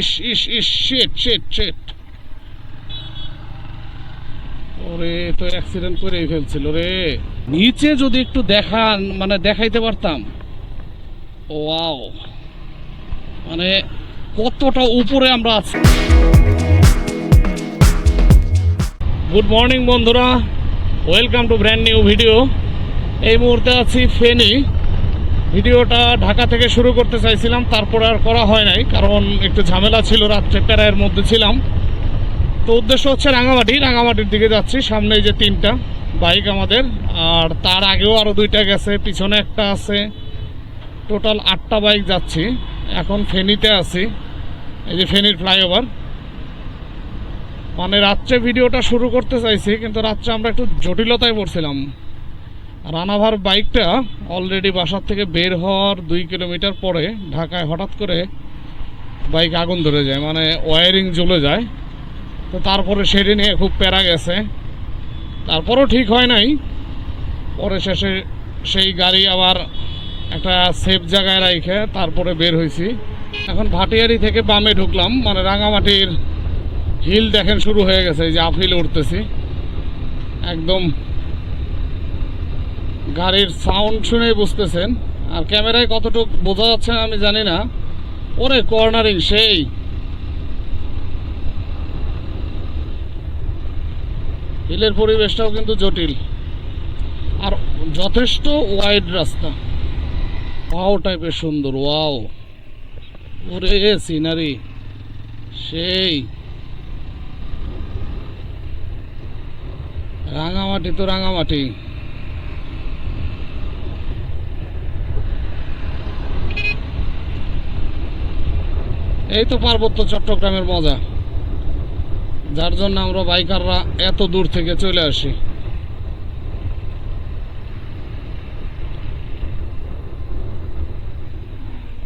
ইস ইস ইস shit shit shit ওরে, তো অ্যাক্সিডেন্ট করেই ফেলছিল রে। নিচে যদি একটু দেখান মানে দেখাইতে পারতাম। ওয়াও। মানে কতটা উপরে আমরা আছি। গুড মর্নিং বন্ধুরা। Welcome to brand new video এই মুহূর্তে আছি ফেনী। ভিডিওটা ঢাকা থেকে শুরু করতে চাইছিলাম, তারপরে আর করা হয় নাই, কারণ একটু ঝামেলা ছিল, রাত্রে প্যারায়ের মধ্যে ছিলাম। তো উদ্দেশ্য হচ্ছে রাঙামাটি, রাঙামাটির দিকে যাচ্ছি, সামনে যে তিনটা বাইক আমাদের, আর তার আগেও আরও দুইটা গেছে, পিছনে একটা আছে। টোটাল আটটা বাইক যাচ্ছি, এখন ফেনীতে আছি, এই যে ফেনীর ফ্লাইওভার। মানে রাত্রে ভিডিওটা শুরু করতে চাইছি, কিন্তু রাত্রে আমরা একটু জটিলতায় পড়ছিলাম। রানাভার বাইকটা অলরেডি বাসার থেকে বের হওয়ার দুই কিলোমিটার পরে ঢাকায় হঠাৎ করে বাইক আগুন ধরে যায় মানে ওয়ারিং জ্বলে যায়। তো তারপরে সেটি নিয়ে খুব প্যারা গেছে। তারপরও ঠিক হয় নাই। পরে শেষে সেই গাড়ি আবার একটা সেফ জায়গায় রাইখে তারপরে বের হয়েছি। এখন ভাটিয়ারি থেকে বামে ঢুকলাম মানে রাঙামাটির হিল দেখেন শুরু হয়ে গেছে যে আপহিল উঠতেছি। একদম গাড়ির সাউন্ড শুনেই বুঝতেছেন। আর ক্যামেরায় কতটুকু বোঝা যাচ্ছে আমি জানি না। ওরে কর্নারিং সেই। হিলের পরিবেশটাও কিন্তু জটিল। আর যথেষ্ট ওয়াইড রাস্তা। ওয়াও টাইপের সুন্দর ওয়াও ওরে সিনারি সেই। রাঙামাটি তো রাঙামাটি। এই তো পার্বত্য চট্টগ্রামের মজা যার জন্য আমরা বাইকাররা এত দূর থেকে চলে আসি।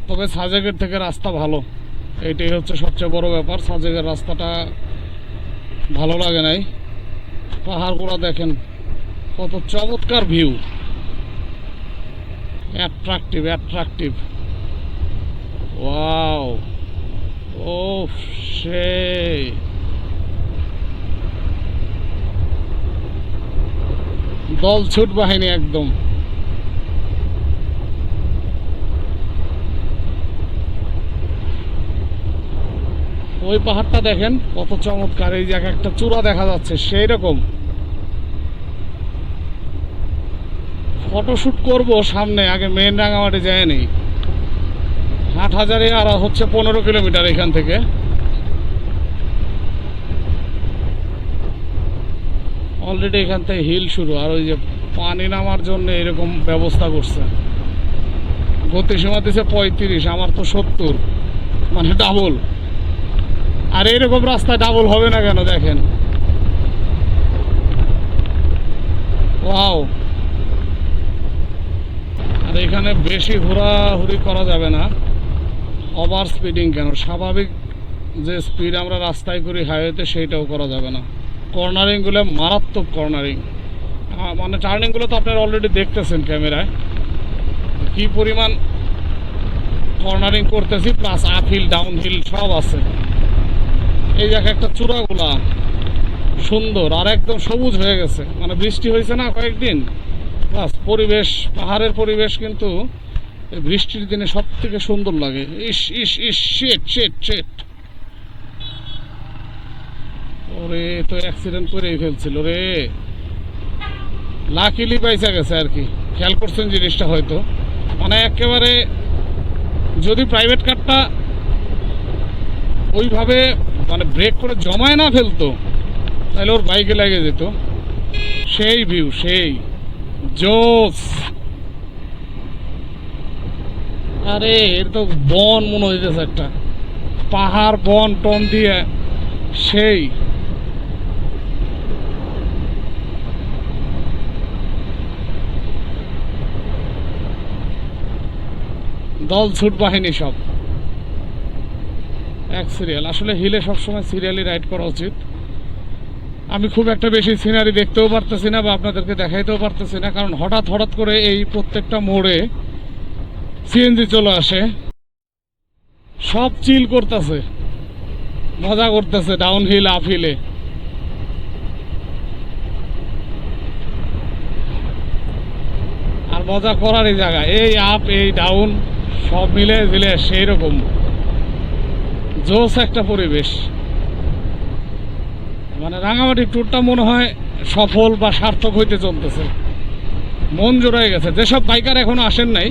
তবে সাজেকের থেকে রাস্তা ভালো। এইটাই হচ্ছে সবচেয়ে বড় ব্যাপার। সাজেকের রাস্তাটা ভালো লাগে নাই। পাহাড়গুলো দেখেন, কত চমৎকার ভিউ। অ্যাট্রাকটিভ অ্যাট্রাকটিভ ওয়াও ও সেই দল ছুট বাহিনী একদম। ওই পাহাড়টা দেখেন, কত চমৎকার। এই এক একটা চূড়া দেখা যাচ্ছে, সেই রকম। ফটোশুট করব সামনে, আগে মেন রাঙামাটি যায়নি। হাট হাজারে আর হচ্ছে পনেরো কিলোমিটার এখান থেকে। অলরেডি এখান থেকে হিল শুরু, আর ওই যে পানি নামার জন্য এরকম ব্যবস্থা করছে। গতিসীমা দিছে পঁয়ত্রিশ, আমার তো সত্তর মানে ডাবল আর এরকম রাস্তায় ডাবল হবে না কেন, দেখেন। ওয়াও আর এখানে বেশি ঘোরাঘুরি করা যাবে না। ওভার স্পিডিং কেন? স্বাভাবিক যে স্পিড আমরা রাস্তায় করি হাইওয়েতে সেইটাও করা যাবে না। কর্নারিংগুলো মারাত্মক কর্নারিং মানে টার্নিংগুলো তো আপনারা অলরেডি দেখতেছেন ক্যামেরায়। কি পরিমাণ কর্নারিং করতেছি plus up hill down hill সব আছে। এই জায়গা একটা চূড়াগুলা। সুন্দর, আর একদম সবুজ হয়ে গেছে। মানে বৃষ্টি হয়েছে না কয়েকদিন? বাস পরিবেশ, পাহাড়ের পরিবেশ কিন্তু বৃষ্টির দিনে সব থেকে সুন্দর লাগে। ইস ইস ইস শেট শেট শেট ওরে, তো অ্যাক্সিডেন্ট করেই ফেলছিল রে। লাকিলি পাইসা গেছে আর কি। খেয়াল করছেন জিনিসটা হয়তো। মানে একেবারে যদি প্রাইভেট কারটা ওইভাবে মানে ব্রেক করে জমায় না ফেলতো, তাহলে ওর বাইকে লেগে যেত। সেই ভিউ সেই। জোস। আরে, এর তো বন মনে হইতেছে একটা। পাহাড়, বন, টন দিয়ে সেই। দল ছুট বাহিনী সব। এক সিরিয়াল আসলে হিলে সবসময় সিরিয়ালি রাইড করা উচিত। আমি খুব একটা বেশি সিনারি দেখতেও পারতেছি না বা আপনাদেরকে দেখাইতেও পারতেছি না, কারণ হঠাৎ হঠাৎ করে এই প্রত্যেকটা মোড়ে সিএনজি চলে আসে। সব চিল করতেছে। মজা করতেছে ডাউন হিল আপ হিলে আর মজা করারই জায়গা। এই আপ এই ডাউন সব মিলে মিলে সেই রকম জোস একটা পরিবেশ। মানে রাঙামাটি ট্যুরটা মনে হয় সফল বা সার্থক হইতে চলতেছে। মন জোড়ায় গেছে। যেসব বাইকার এখনও আসেন নাই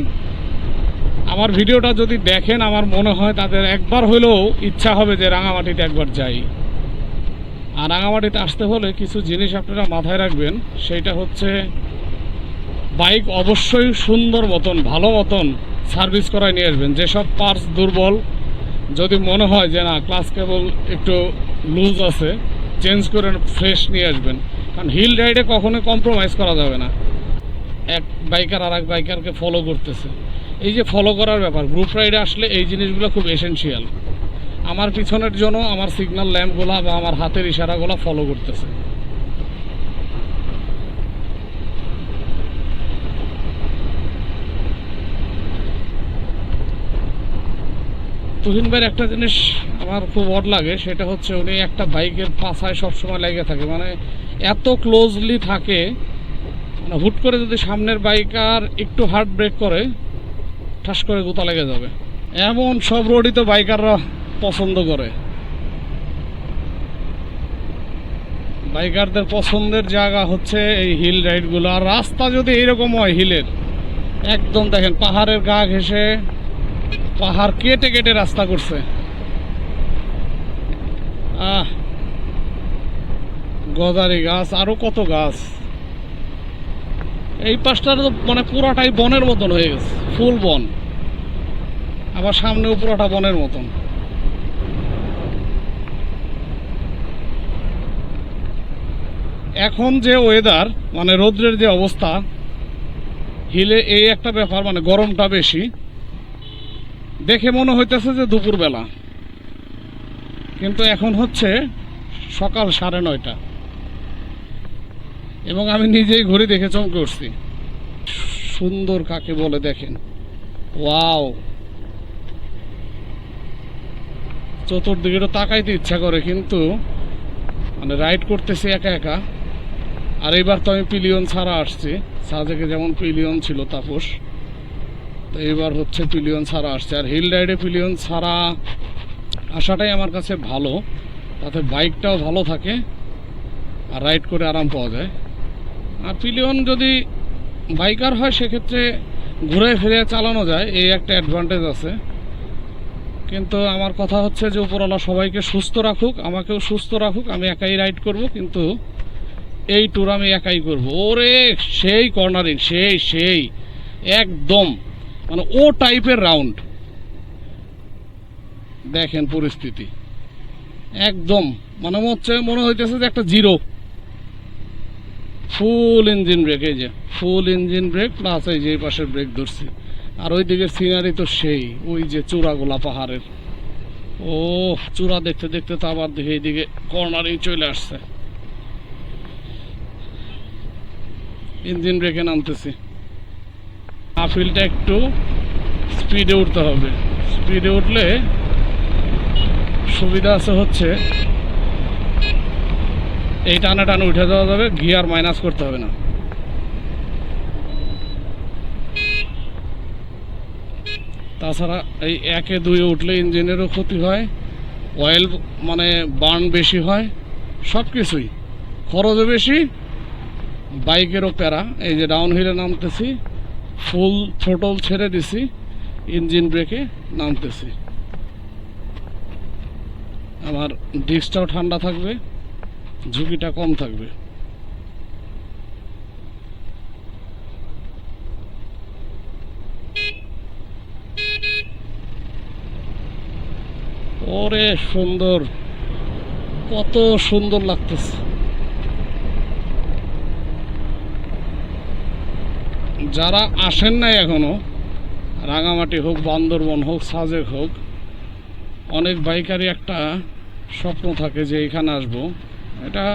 আমার ভিডিওটা যদি দেখেন, আমার মনে হয় তাদের একবার হলেও ইচ্ছা হবে যে রাঙামাটিতে একবার যাই। আর রাঙামাটিতে আসতে হলে কিছু জিনিস আপনারা মাথায় রাখবেন সেইটা হচ্ছে বাইক অবশ্যই সুন্দর মতন, ভালো মতন সার্ভিস করায় নিয়ে আসবেন। যেসব পার্টস দুর্বল, যদি মনে হয় যে না, ক্লাস কেবল একটু লুজ আছে, চেঞ্জ করে ফ্রেশ নিয়ে আসবেন। কারণ হিল রাইডে কখনোই কম্প্রোমাইজ করা যাবে না। এক বাইকার আর এক বাইকারকে ফলো করতেছে। এই যে ফলো করার ব্যাপার গ্রুপ রাইডে আসলে এই জিনিসগুলো খুব এসেনশিয়াল আমার পিছনের জন্য আমার সিগন্যাল ল্যাম্পগুলো বা আমার হাতের ইশারাগুলো ফলো করতেছে। তুহিন ভাইয়ের একটা জিনিস আমার খুব অড লাগে, সেটা হচ্ছে উনি একটা বাইকের পাশায় সবসময় লেগে থাকে। মানে এত ক্লোজলি থাকে মানে হুট করে যদি সামনের বাইক আর একটু হার্ট ব্রেক করে ঠাস করে গোতা লেগে যাবে। এমন সব রোডই তো বাইকাররা পছন্দ করে। বাইকারদের পছন্দের জায়গা হচ্ছে এই হিল রাইডগুলো আর রাস্তা যদি এইরকম হয় হিলের একদম দেখেন, পাহাড়ের গা ঘেসে পাহাড় কেটে কেটে রাস্তা করছে। আহ, গদারি গাছ, আরও কত গাছ। এই পাশটা তো মানে পুরাটাই বনের মতন হয়ে গেছে, ফুল বন। আবার সামনেও পুরোটা বনের মতন। এখন যে ওয়েদার মানে রৌদ্রের যে অবস্থা, হিলে এই একটা ব্যাপার মানে গরমটা বেশি, দেখে মনে হইতেছে যে দুপুরবেলা। কিন্তু এখন হচ্ছে সকাল সাড়ে নয়টা। এবং আমি নিজেই ঘড়ি দেখে চমকে উঠছি। সুন্দর কাকে বলে দেখেন। ওয়াও। চতুর্দিকে তো তাকাইতে ইচ্ছা করে, কিন্তু মানে রাইড করতেছি একা একা। আর এইবার তো আমি পিলিয়ন ছাড়া আসছি। সাজেকে যেমন পিলিয়ন ছিল তাপস, তো এবার হচ্ছে পিলিয়ন ছাড়া আসছে। আর হিল রাইডে পিলিয়ন ছাড়া আসাটাই আমার কাছে ভালো। তাতে বাইকটাও ভালো থাকে, আর রাইড করে আরাম পাওয়া যায়। পিলিয়ন যদি বাইকার হয়, সেক্ষেত্রে ঘুরে ফিরে চালানো যায়। এই একটা অ্যাডভান্টেজ আছে। কিন্তু আমার কথা হচ্ছে যে, উপরওয়ালা সবাইকে সুস্থ রাখুক, আমাকেও সুস্থ রাখুক, আমি একাই রাইড করব, কিন্তু এই ট্যুর আমি একাই করব। ওরে, সেই কর্নারিং সেই সেই, একদম মানে ও টাইপের রাউন্ড দেখেন পরিস্থিতি। একদম মানে মনে হচ্ছে, মনে হইতেছে যে একটা জিরো ফুল ইঞ্জিন ব্রেক, এই যে ফুল ইঞ্জিন ব্রেক প্লাস এই যে পাশের ব্রেক ধরছি। আর ওই দিকের সিনারি তো সেই, ওই যে চূড়াগুলা পাহাড়ের। ও চূড়া দেখতে দেখতে তো আবার দেখে এইদিকে কর্নারিং চলে আসছে। ইঞ্জিন ব্রেকে নামতেছি। আফিলটা একটু স্পিডে উঠতে হবে। স্পিডে উঠলে সুবিধা আছে হচ্ছে এই টানা টানা উঠে দেওয়া যাবে গিয়ার মাইনাস করতে হবে না। তাছাড়া এই একে দুয়ে উঠলে ইঞ্জিনেরও ক্ষতি হয় অয়েল মানে বার্ন বেশি হয় সব কিছুই খরচও বেশি, বাইকেরও প্যারা, এই যে ডাউন হিলে নামতেছি ফুল থ্রোটল ছেড়ে দিছি ইঞ্জিন ব্রেকে নামতেছি। আমার ডিস্কটাও ঠান্ডা থাকবে। ঝুঁকিটা কম থাকবে। ওরে সুন্দর, কত সুন্দর লাগতেছে। যারা আসেন নাই এখনও, রাঙামাটি হোক, বান্দরবন হোক, সাজেক হোক, অনেক বাইকারই একটা স্বপ্ন থাকে যে এখানে আসব। এটা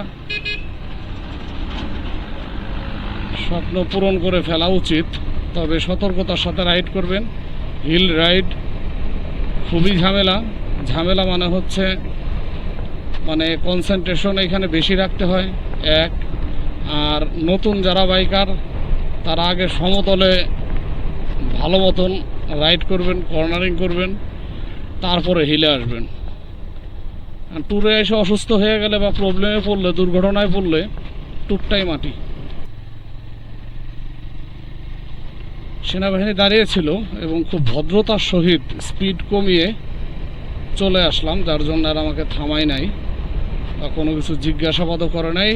স্বপ্ন পূরণ করে ফেলা উচিত, তবে সতর্কতার সাথে রাইড করবেন। হিল রাইড খুবই ঝামেলা। ঝামেলা মানে হচ্ছে মানে কনসেন্ট্রেশন এখানে বেশি রাখতে হয়, এক। আর নতুন যারা বাইকার, তারা আগে সমতলে ভালো মতন রাইড করবেন, কর্নারিং করবেন, তারপরে হিলে আসবেন। ট্যুরে এসে অসুস্থ হয়ে গেলে বা প্রবলেমে পড়লে, দুর্ঘটনায় পড়লে টুকটাই মাটি। সেনাবাহিনী দাঁড়িয়েছিল এবং খুব ভদ্রতার সহিত স্পিড কমিয়ে চলে আসলাম, যার জন্য আর আমাকে থামাই নাই বা কোনো কিছু জিজ্ঞাসাবাদও করে নাই।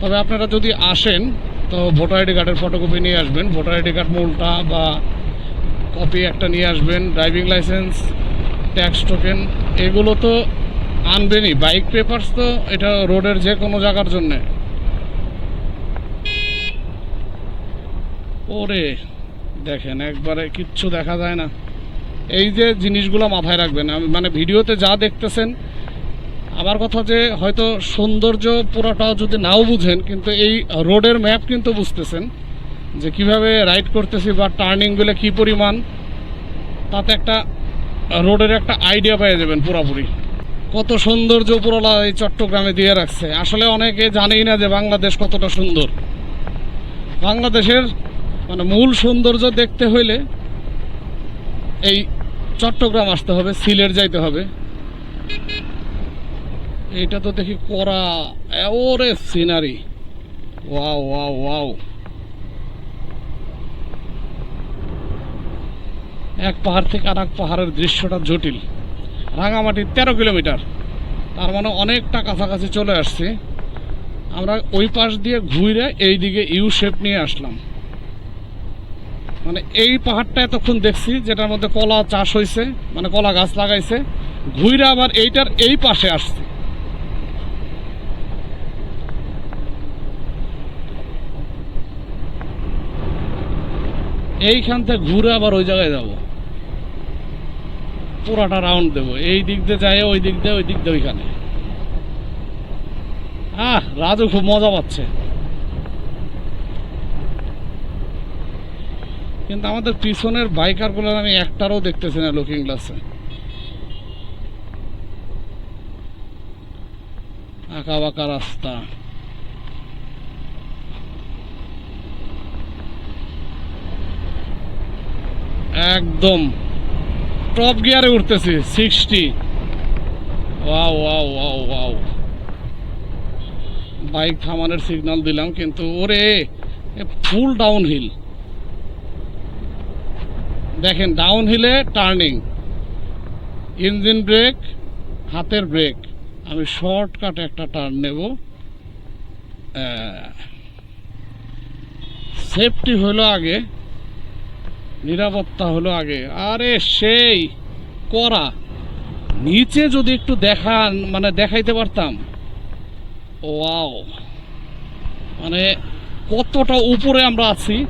তবে আপনারা যদি আসেন, তো ভোটার আইডি কার্ডের ফটোকপি নিয়ে আসবেন। ভোটার আইডি কার্ড মূলটা বা কপি একটা নিয়ে আসবেন। ড্রাইভিং লাইসেন্স ট্যাক্স টোকেন এগুলো তো আনবেনই বাইক পেপারস তো এটা রোডের যে কোনো জায়গার জন্যে। ওরে, দেখেন, একবারে কিচ্ছু দেখা যায় না। এই যে জিনিসগুলো মাথায় রাখবেন মানে ভিডিওতে যা দেখতেছেন, আমার কথা যে হয়তো সৌন্দর্য পুরোটা যদি নাও বুঝেন, কিন্তু এই রোডের ম্যাপ কিন্তু বুঝতেছেন, যে কীভাবে রাইড করতেছি বা টার্নিংগুলো কি পরিমাণ, তাতে একটা রোডের একটা আইডিয়া পেয়ে যাবেন পুরোপুরি। কত সৌন্দর্য উপরলা এই চট্টগ্রামে দিয়ে রাখছে। আসলে অনেকে জানেই না যে বাংলাদেশ কতটা সুন্দর। বাংলাদেশের মানে মূল সৌন্দর্য দেখতে হইলে এই চট্টগ্রাম আসতে হবে, সিলেট যাইতে হবে। এটা তো দেখি করা, ওরে সিনারি। Wow wow wow. এক পাহাড় থেকে আর এক পাহাড়ের দৃশ্যটা জটিল। রাঙামাটি তেরো কিলোমিটার। তার মানে অনেকটা কাছাকাছি চলে আসছি। আমরা ওই পাশ দিয়ে ঘুরে এই দিকে ইউ শেপ নিয়ে আসলাম। মানে এই পাহাড়টা এতক্ষণ দেখছি, যেটার মধ্যে কলা চাষ হয়েছে মানে কলা গাছ লাগাইছে। ঘুরে আবার এইটার এই পাশে আসছে। এইখান থেকে ঘুরে আবার ওই জায়গায় যাব। পুরাটা রাউন্ড দেবো। এই দিক দিয়ে যায়, ওই দিক দিয়ে, ওই দিক দিয়ে ওইখানে। আহ, রাজু খুব মজা পাচ্ছে। কিন্তু আমাদের পিছনের বাইকারগুলো আমি একটারও দেখতেছি না লুকিং গ্লাসে আঁকা বাঁকা রাস্তা। একদম। টপ গিয়ারে উঠতেছি sixty wow wow wow wow bike থামানোর সিগন্যাল দিলাম, কিন্তু ওরে ফুল ডাউন হিল দেখেন ডাউন হিলে টার্নিং ইঞ্জিন ব্রেক হাতের ব্রেক আমি শর্টকাটে একটা টার্ন নেব। সেফটি হলো আগে। নিরাপত্তা হলো আগে। আরে সেই করা। নিচে যদি একটু দেখান মানে দেখাইতে পারতাম। ওয়াও। মানে কতটা উপরে আমরা আছি।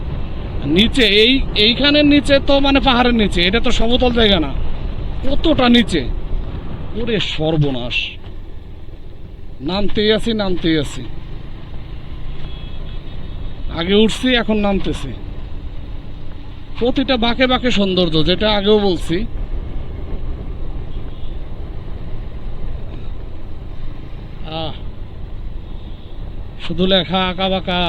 নিচে, এই, এইখানের নিচে তো মানে পাহাড়ের নিচে, এটা তো সমতল জায়গা না। কতটা নিচে? ওরে সর্বনাশ। নামতেই আছি নামতেই আছি। আগে উঠছি, এখন নামতেছি। প্রতিটা বাঁকে বাঁকে সৌন্দর্য, যেটা আগেও বলছি। শুধু লেখা আঁকা বাঁকা।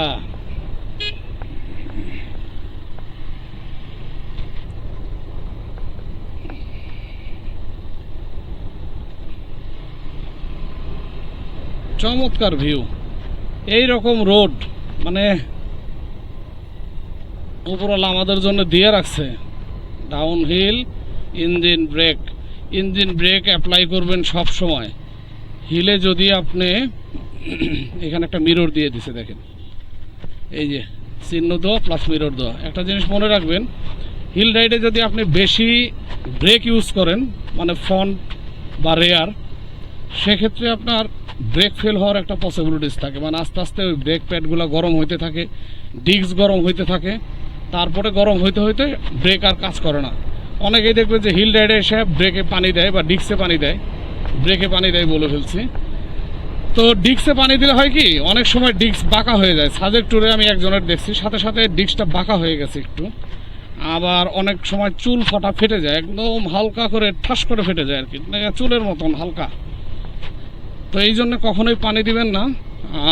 চমৎকার ভিউ এই রকম রোড মানে উপরওয়ালা আমাদের জন্য দিয়ে রাখছে। Down hill engine brake engine brake apply করবেন সব সময়। হিলে যদি আপনি এখানে একটা মিরর দিয়ে দিছে, দেখেন। এই যে, চিহ্ন দেওয়া প্লাস মিরর দেওয়া। একটা জিনিস মনে রাখবেন হিল রাইডে যদি আপনি বেশি ব্রেক ইউজ করেন মানে ফ্রন্ট বা রেয়ার সেক্ষেত্রে আপনার ব্রেক ফেল হওয়ার একটা পসিবিলিটিস থাকে। মানে আস্তে আস্তে ওই ব্রেক প্যাডগুলো গরম হইতে থাকে ডিস্ক গরম হইতে থাকে। তারপরে গরম হইতে হইতে ব্রেক আর কাজ করে না। অনেকেই দেখবে যে হিল রাইডে এসে ব্রেকে পানি দেয় বা ডিস্কে পানি দেয়। ব্রেকে পানি দেয় বলে ফেলছি। তো ডিস্কে পানি দিলে হয় কি, অনেক সময় ডিস্ক বাঁকা হয়ে যায়। সাজেক ট্যুরে আমি একজনের দেখছি, সাথে সাথে ডিস্কটা বাঁকা হয়ে গেছে একটু। আবার অনেক সময় চুল ফাটা ফেটে যায়, একদম হালকা করে ঠাস করে ফেটে যায় আর কি। মানে চুলের মতন হালকা। তো এই জন্য কখনোই পানি দিবেন না।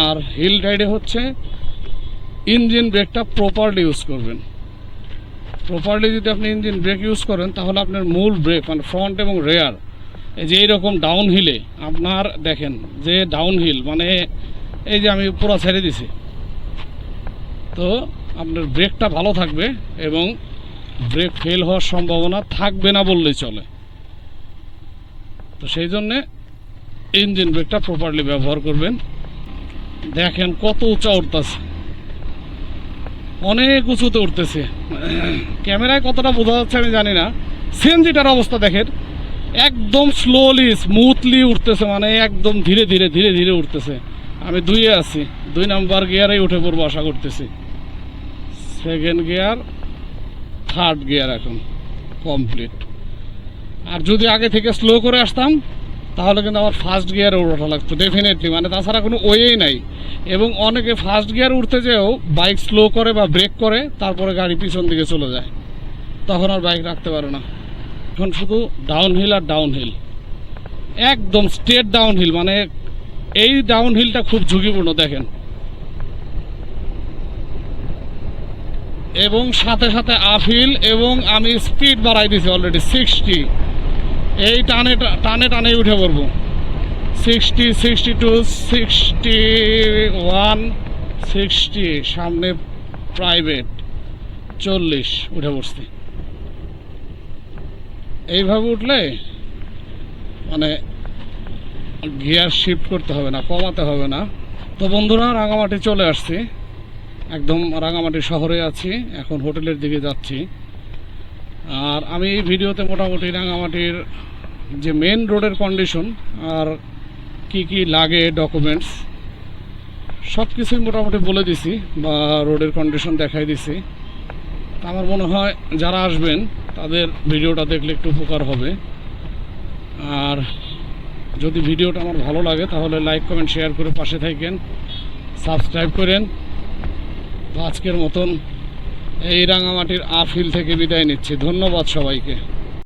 আর হিল রাইডে হচ্ছে ইঞ্জিন ব্রেকটা প্রপারলি ইউজ করবেন। প্রপারলি যদি আপনি ইঞ্জিন ব্রেক ইউজ করেন, তাহলে আপনার মূল ব্রেক মানে ফ্রন্ট এবং রেয়ার এই যে এইরকম ডাউন হিলে আপনার দেখেন যে ডাউন হিল মানে এই যে আমি পুরো ছেড়ে দিছি। তো আপনার ব্রেকটা ভালো থাকবে এবং ব্রেক ফেল হওয়ার সম্ভাবনা থাকবে না বললেই চলে। তো সেই জন্যে ইঞ্জিন ব্রেকটা প্রপারলি ব্যবহার করবেন। দেখেন কত উঁচা উঠতেছে। অনেক উঁচুতে উঠতেছে। ক্যামেরায় কতটা বোঝা যাচ্ছে আমি জানি না। সিএনজিটার অবস্থা দেখেন। একদম স্লোলি স্মুথলি উঠতেছে মানে একদম ধীরে ধীরে ধীরে ধীরে উঠতেছে। আমি দুইয়ে আছি। দুই নাম্বার গিয়ারেই উঠে পড়ব আশা করতেছি। সেকেন্ড গিয়ার থার্ড গিয়ার এখন কমপ্লিট আর যদি আগে থেকে স্লো করে আসতাম তাহলে কিন্তু আমার ফার্স্ট গিয়ারে ওঠা লাগতো ডেফিনেটলি মানে তাছাড়া কোনো ওয়েই নাই। এবং অনেকে ফার্স্ট গিয়ার উঠতে যেও বাইক স্লো করে বা ব্রেক করে, তারপরে গাড়ি পিছন দিকে চলে যায়। তখন আর বাইক রাখতে পারে না। এখন শুধু ডাউন হিল আর ডাউন হিল একদম স্ট্রেট ডাউন হিল মানে এই ডাউন হিলটা খুব ঝুঁকিপূর্ণ, দেখেন। এবং সাথে সাথে আফিল এবং আমি স্পিড বাড়াই দিছি অলরেডি সিক্সটি এই টানে টানে টানে উঠে পড়ব। Sixty sixty two sixty one sixty সামনে প্রাইভেট চল্লিশ উঠে পড়ছি। এইভাবে উঠলে মানে গিয়ার শিফট করতে হবে না, কমাতে হবে না। তো বন্ধুরা, রাঙামাটি চলে আসছি। একদম রাঙামাটি শহরে আছি, এখন হোটেলের দিকে যাচ্ছি। আর আমি এই ভিডিওতে মোটামুটি রাঙামাটির যে মেন রোডের কন্ডিশন আর কি কি লাগে ডকুমেন্টস সব কিছুই মোটামুটি বলে দিছি বা রোডের কন্ডিশন দেখাই দিছি। আমার মনে হয় যারা আসবেন, তাদের ভিডিওটা দেখলে একটু উপকার হবে। আর যদি ভিডিওটা আমার ভালো লাগে, তাহলে লাইক কমেন্ট শেয়ার করে পাশে থাকেন সাবস্ক্রাইব করেন। আজকের মতন এই রাঙামাটির আফিল থেকে বিদায় নিচ্ছি। ধন্যবাদ সবাইকে।